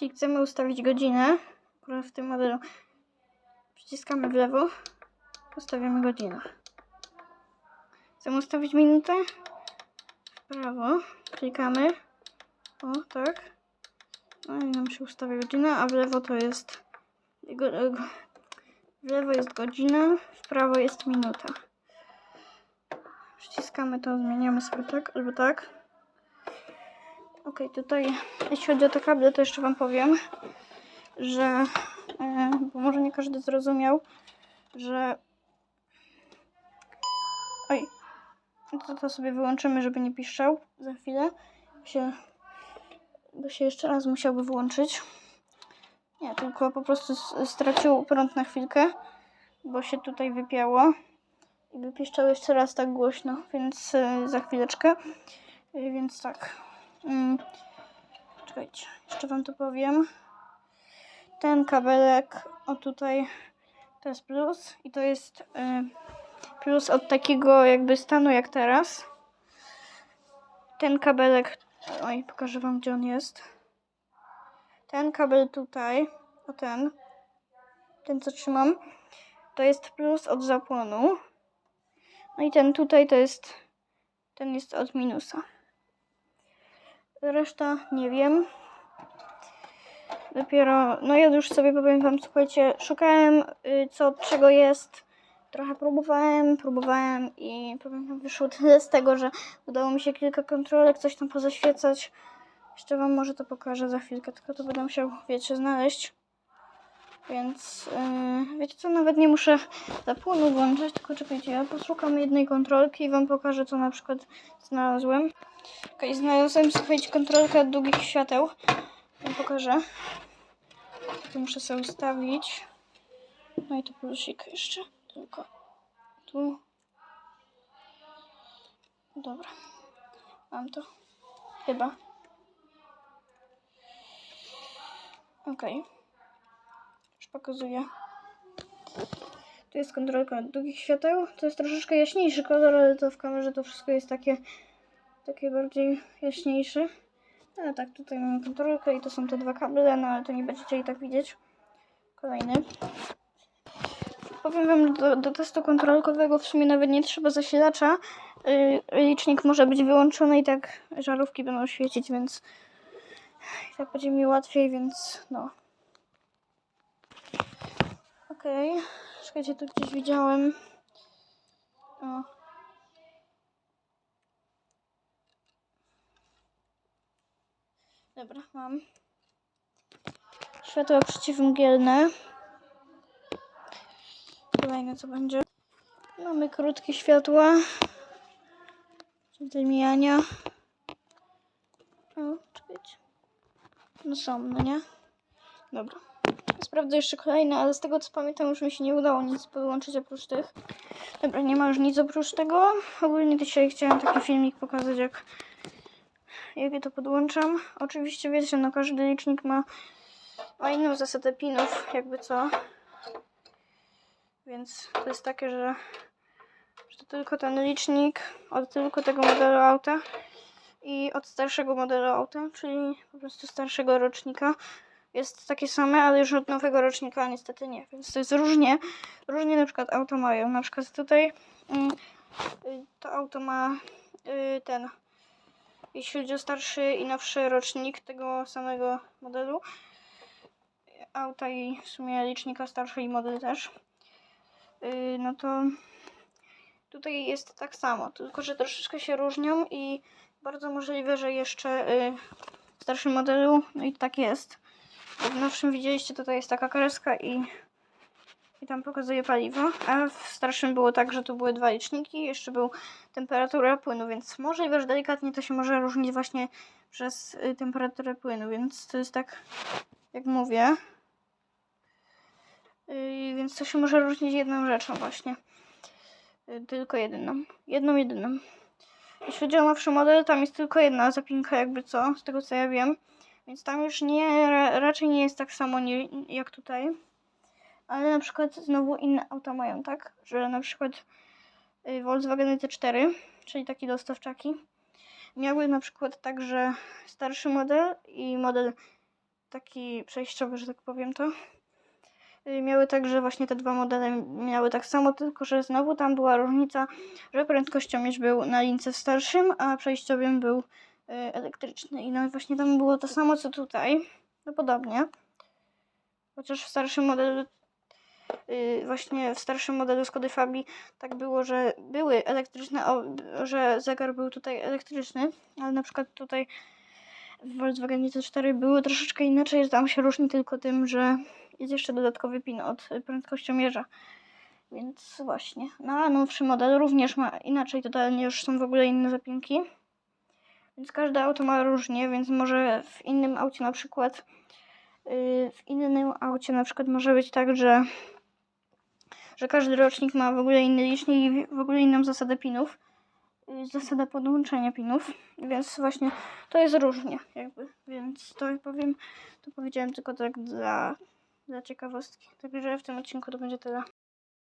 Jeśli chcemy ustawić godzinę, akurat w tym modelu, przyciskamy w lewo, ustawiamy godzinę. Chcemy ustawić minutę, w prawo, klikamy, o tak, no i nam się ustawia godzina, a w lewo to jest, w lewo jest godzina, w prawo jest minuta. Przyciskamy to, zmieniamy sobie tak albo tak. Ok, tutaj jeśli chodzi o te kable, to jeszcze Wam powiem, że, e, bo może nie każdy zrozumiał, że oj, to, to sobie wyłączymy, żeby nie piszczał za chwilę, się, bo się jeszcze raz musiałby włączyć. Nie, tylko po prostu stracił prąd na chwilkę, bo się tutaj wypiało i wypiszczał jeszcze raz tak głośno, więc e, za chwileczkę. E, Więc tak. Mm, czekajcie, jeszcze wam to powiem. Ten kabelek, o tutaj, to jest plus i to jest e, plus od takiego jakby stanu jak teraz. Ten kabelek, oj, pokażę wam gdzie on jest. Ten kabel tutaj, o ten, ten co trzymam, to jest plus od zapłonu. No i ten tutaj to jest, ten jest od minusa. Reszta nie wiem. Dopiero, no ja już sobie powiem wam, słuchajcie, szukałem y, co od czego jest. Trochę próbowałem, próbowałem i powiem wam, wyszło tyle z tego, że udało mi się kilka kontrolek, coś tam pozaświecać. Jeszcze wam może to pokażę za chwilkę, tylko to będę musiał, wiecie, znaleźć. Więc yy, wiecie co, nawet nie muszę zapłonu włączać, tylko czekajcie, ja poszukam jednej kontrolki i wam pokażę, co na przykład znalazłem. Okej, znalazłem, słuchajcie, kontrolkę długich świateł. Wam pokażę. Tu muszę sobie ustawić. No i tu plusik jeszcze, tylko tu. Dobra, mam to. Chyba. Okej. Już pokazuję. Tu jest kontrolka długich świateł. To jest troszeczkę jaśniejszy kolor, ale to w kamerze to wszystko jest takie, takie bardziej jaśniejsze. Ale tak, tutaj mamy kontrolkę i to są te dwa kable, no ale to nie będziecie i tak widzieć. Kolejny. Powiem Wam, do, do testu kontrolkowego w sumie nawet nie trzeba zasilacza. Yy, licznik może być wyłączony i tak żarówki będą świecić, więc i tak będzie mi łatwiej, więc no. Okej. Czekajcie, tu gdzieś widziałem. O. Dobra, mam. Światła przeciwmgielne. Kolejne co będzie. Mamy krótkie światła. Zadymijania. O, czekajcie. No są, no nie? Dobra. Sprawdzę jeszcze kolejne, ale z tego co pamiętam już mi się nie udało nic podłączyć oprócz tych. Dobra, nie ma już nic oprócz tego. Ogólnie dzisiaj chciałam taki filmik pokazać jak, jak ja to podłączam. Oczywiście wiecie, no każdy licznik ma, ma inną zasadę pinów, jakby co. Więc to jest takie, że, że to tylko ten licznik od tylko tego modelu auta i od starszego modelu auta, czyli po prostu starszego rocznika jest takie same, ale już od nowego rocznika niestety nie. Więc to jest różnie. Różnie na przykład auto mają. Na przykład tutaj mm, to auto ma y, ten, jeśli chodzi o starszy i nowszy rocznik tego samego modelu, auta i w sumie licznika starszy i model też, y, no to tutaj jest tak samo, tylko że troszeczkę się różnią i bardzo możliwe, że jeszcze y, w starszym modelu, no i tak jest. W nowszym widzieliście, tutaj jest taka kreska i, i tam pokazuje paliwo, a w starszym było tak, że tu były dwa liczniki, jeszcze był temperatura płynu, więc możliwe, że delikatnie to się może różnić właśnie przez y, temperaturę płynu, więc to jest tak, jak mówię. Y, więc to się może różnić jedną rzeczą właśnie. Y, tylko jedyną. Jedną, jedyną. Jeśli chodzi o nowszy model, tam jest tylko jedna zapinka jakby co, z tego co ja wiem. Więc tam już nie, ra, raczej nie jest tak samo nie, jak tutaj. Ale na przykład znowu inne auta mają tak, że na przykład y, Volkswagen T4, czyli takie dostawczaki, miały na przykład tak, że starszy model i model taki przejściowy, że tak powiem to. Y, Miały także właśnie te dwa modele miały tak samo, tylko że znowu tam była różnica, że prędkościomierz był na lince starszym, a przejściowym był elektryczny. I no właśnie tam było to samo co tutaj. No podobnie. Chociaż w starszym modelu y, właśnie w starszym modelu Skody Fabii tak było, że były elektryczne, że zegar był tutaj elektryczny, ale na przykład tutaj w Volkswagenie C4 było troszeczkę inaczej, że tam się różni tylko tym, że jest jeszcze dodatkowy pin od y, prędkościomierza. Więc właśnie. No a nowszy model również ma inaczej, totalnie już są w ogóle inne zapinki. Więc każde auto ma różnie, więc może w innym aucie na przykład yy, w innym aucie na przykład może być tak, że że każdy rocznik ma w ogóle inny licznik i w ogóle inną zasadę pinów. Yy, Zasadę podłączenia pinów, więc właśnie to jest różnie jakby, więc to powiem, to powiedziałem tylko tak dla, dla ciekawostki. Także w tym odcinku to będzie tyle.